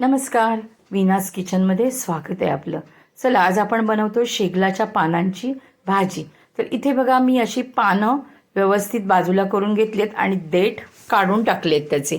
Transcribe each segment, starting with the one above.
नमस्कार विनास किचनमध्ये स्वागत आहे आपलं. चला आज आपण बनवतो शेगलाच्या पानांची भाजी. तर इथे बघा मी अशी पानं व्यवस्थित बाजूला करून घेतलीत आणि देठ काढून टाकलेत त्याचे.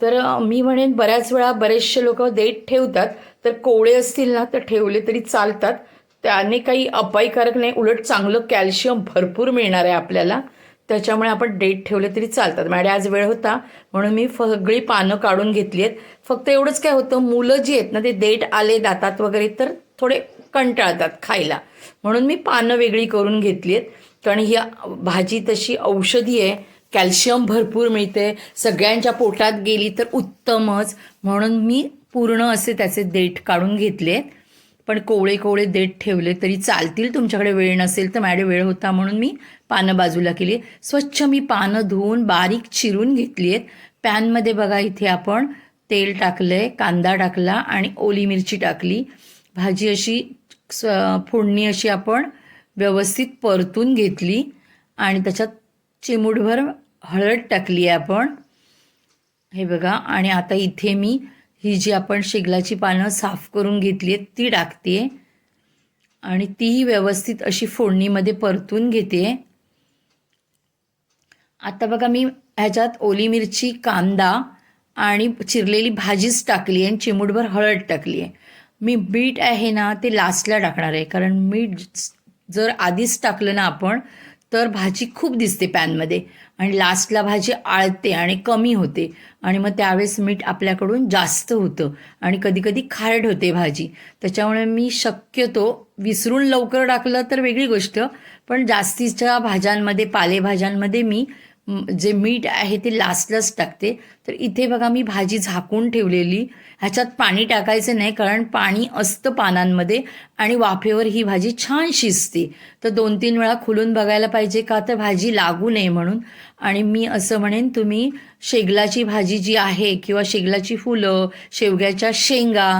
तर मी म्हणेन बऱ्याच वेळा बरेचसे लोक देठ ठेवतात तर कोवळे असतील ना तर ठेवले तरी चालतात. त्याने काही अपायकारक नाही उलट चांगलं कॅल्शियम भरपूर मिळणार आहे आपल्याला. त्याच्यामुळे आपण डेट ठेवले तरी चालतात. माझ्या आज वेळ होता म्हणून मी सगळी पानं काढून घेतली आहेत. फक्त एवढंच काय होतं मुलं जी आहेत ना ते डेट आले दातात वगैरे तर थोडे कंटाळतात खायला. म्हणून मी पानं वेगळी करून घेतली आहेत. कारण ही भाजी तशी औषधी आहे. कॅल्शियम भरपूर मिळते. सगळ्यांच्या पोटात गेली तर उत्तमच. म्हणून मी पूर्ण असे त्याचे देठ काढून घेतले आहेत. पण कोवळे कोवळे देठ ठेवले तरी चालतील. तुमच्याकडे वेळ नसेल तर माझ्याकडे वेळ होता म्हणून मी पानं बाजूला केली. स्वच्छ मी पानं धुवून बारीक चिरून घेतली आहेत. पॅनमध्ये बघा इथे आपण तेल टाकलं आहे कांदा टाकला आणि ओली मिरची टाकली. भाजी अशी फोडणी अशी आपण व्यवस्थित परतून घेतली आणि त्याच्यात चिमूटभर हळद टाकली आहे आपण. हे बघा आणि आता इथे मी ही जी आपण शेगलाची पानं साफ करून घेतली आहेत ती टाकते आणि तीही व्यवस्थित अशी फोडणीमध्ये परतून घेते. आता बघा मी ह्याच्यात ओली मिरची कांदा आणि चिरलेली भाजीच टाकली आहे आणि चिमूटभर हळद टाकली आहे. मी मीठ आहे ना ते लास्टला टाकणार आहे. कारण मीठ जर आधीच टाकलं ना आपण तर भाजी खूप दिसते पॅनमध्ये. आणि लास्टला भाजी आळते आणि कमी होते. आणि मग त्यावेळेस मीठ आपल्याकडून जास्त होतं. आणि कधीकधी खारट होते भाजी. त्याच्यामुळे मी शक्यतो विसरून लवकर टाकलं तर वेगळी गोष्ट. पण जास्तीच्या भाज्यांमध्ये पालेभाज्यांमध्ये मी जे मीठ आहे ते लास्टलाच टाकते. तर इथे बघा मी भाजी झाकून ठेवलेली. ह्याच्यात पाणी टाकायचं नाही कारण पाणी असतं पानांमध्ये आणि वाफेवर ही भाजी छान शिजते. तर दोन तीन वेळा खुलून बघायला पाहिजे का? तर भाजी लागू नये म्हणून. आणि मी असं म्हणेन तुम्ही शेगलाची भाजी जी आहे किंवा शेगलाची फुलं शेवग्याच्या शेंगा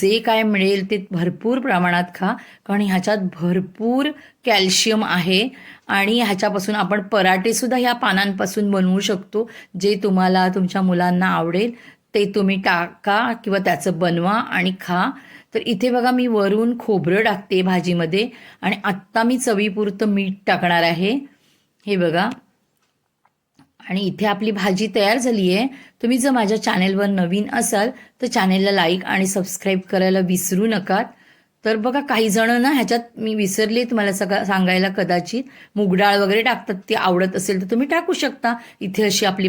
जे काय मिळेल ते भरपूर प्रमाणात खा कारण ह्याच्यात भरपूर कॅल्शियम आहे आणि ह्याच्यापासून आपण पराठेसुद्धा ह्या पानांपासून बनवू शकतो. जे तुम्हाला तुमच्या मुलांना आवडेल ते तुम्ही टाका किंवा त्याचं बनवा आणि खा. तर इथे बघा मी वरून खोबरं टाकते भाजीमध्ये आणि आत्ता मी चवीपुरतं मीठ टाकणार आहे. हे बघा. आणि इथे आपली भाजी तयार झाली आहे तुम्ही जर माझ्या चॅनेलवर नवीन असाल तर चॅनेलला लाईक आणि सबस्क्राईब करायला विसरू नका तर बघा काही जण ना ह्याच्यात मी विसरले तुम्हाला सगळं सांगायला कदाचित. मुगडाळ वगैरे टाकतात ती आवडत असेल तर तुम्ही टाकू शकता. इथे अशी आपली